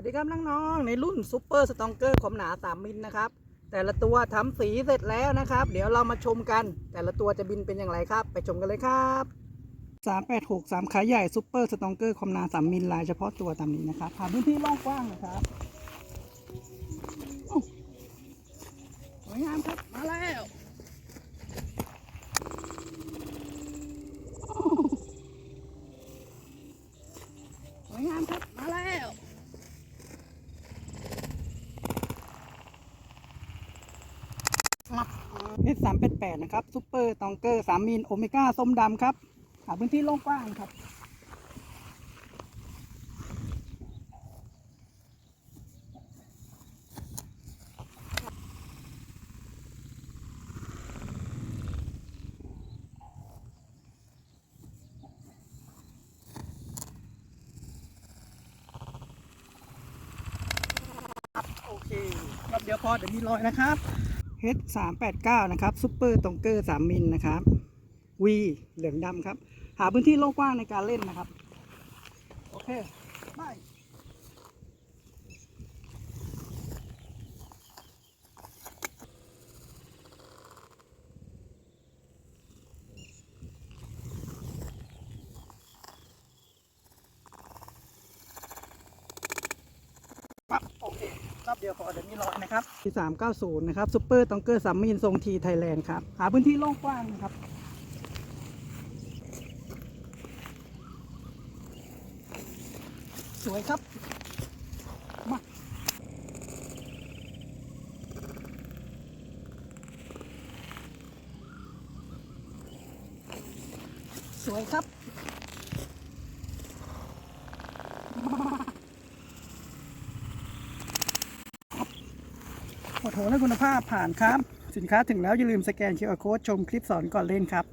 วัสดีครับน้องๆในรุ่นซูเปอร์สตองเกอร์ความหนา3มิลนะครับ แต่ละตัวทำสีเสร็จแล้วนะครับ เดี๋ยวเรามาชมกัน แต่ละตัวจะบินเป็นอย่างไรครับ ไปชมกันเลยครับ386 3ขาใหญ่ซูเปอร์สตองเกอร์ความหนา3มิลลายเฉพาะตัวตามนี้นะครับหาพื้นที่โล่งกว้างนะครับโอ้สวยงามครับ มาแล้วโอ้สวยงามครับ มาแล้ว เอสสามแปดแปดนะครับซูเปอร์ตองเกอร์สามมิลโอเมก้าส้มดำครับ หาพื้นที่โล่งกว้างครับโอเครอบเดียวพอเดี๋ยวมีรอยนะครับ H 3 8 9 นะครับซูเปอร์ตองเกอร์3มิลนะครับ V เหลืองดำครับ หาพื้นที่โล่งกว้างในการเล่นนะครับ โอเคไป รอบเดียวพอเดี๋ยวมีรอยนะครับที่390 นะครับซูเปอร์ตองเกอร์3มิลทรงทีไทยแลนด์ครับ หาพื้นที่โล่งกว้างนะครับสวยครับมาสวยครับ โอ้โหและคุณภาพผ่านครับ สินค้าถึงแล้วอย่าลืมสแกน QR Code ชมคลิปสอนก่อนเล่นครับ